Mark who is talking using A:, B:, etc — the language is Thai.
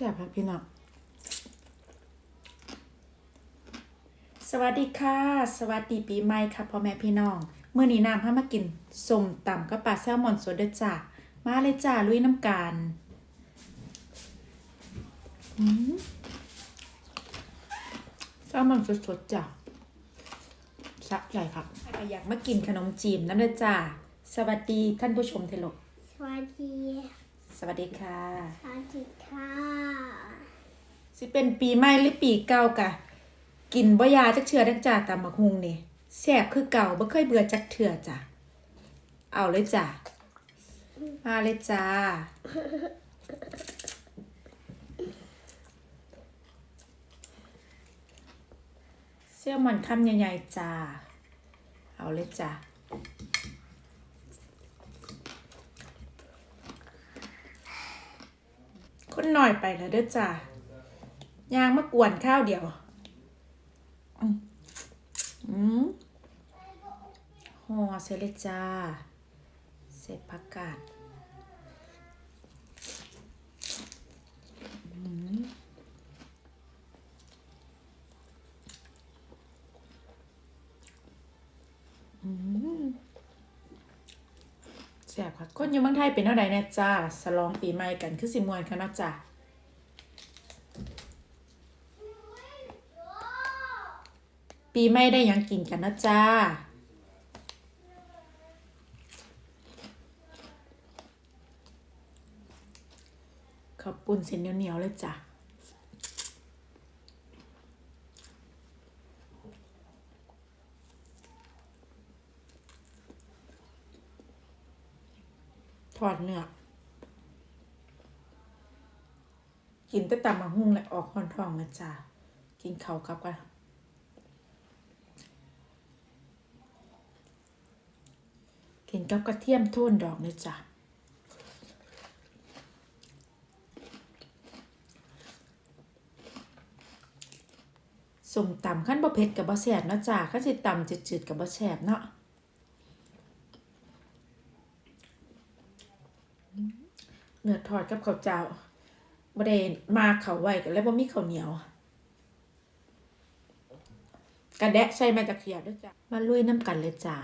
A: แซ่บครับพี่น้องสวัสดีค่ะ สวัสดีปีใหม่ค่ะพ่อแม่พี่น้องเมื่อนี้น้ำพามากินส้มตำกับปลาแซลมอนสดเด้อจ้ามาเลยจ้าลุยน้ำกันอืมแซลมอนสดๆจ้ะสะใจครับใครอยากมากินขนมจีมน้ำเด้อจ้าสวัสดีท่านผู้ชมเทโลก
B: สวัสดี
A: สวัสดีค่ะ
B: สวัสดีค่ะ
A: สิเป็นปีใหม่หรือปีเก่ากะ กินบ่ยาจักเทื่อจักจ้าตามบักฮุงนี่แซ่บคือเก่าบ่เคยเบื่อจักเทื่อจ้ะเอาเลยจ้ะมาเลยจ้าเสื้อมันคำใหญ่ๆจ้าเอาเลยจ้ะ คนหน่อยไปแล้วเด้อจ้ายางมากวนข้าวเดียว อืมห่อเสร็จเลยจ้า เสร็จผักกาดอืมอืมแซ่บค่ะคนอยู่เมืองไทยเป็นเท่าใดเนี่ยจ้าสลองปีใหม่กันคือสิมวนค่ะเนาะจ้าปีไม่ได้ยังกินกันนะจ้าขอบปุ่นเส้นเหนียวๆเลยจ้ะ ทอดเนื้อกินแต่ตำมะฮุ่งและออกคอนทองนะจ้ากินเขากับกันกินกับกระเทียมโท่นดอกเลยจ้ะส้มตำขั้นบ่เผ็ดกับบ่แซ่บนะจ้ะขั้นสิตำจืดๆกับบ่แซ่บเนาะ เนื้อทอดกับข้าวเจ้าบ่ได้มาเขาวไว้กันแล้วบ่มีข้าวเหนียวกระแดะใส่มาจากเขียดด้วยจ้ะมาลุยน้ำกันเลยจ้า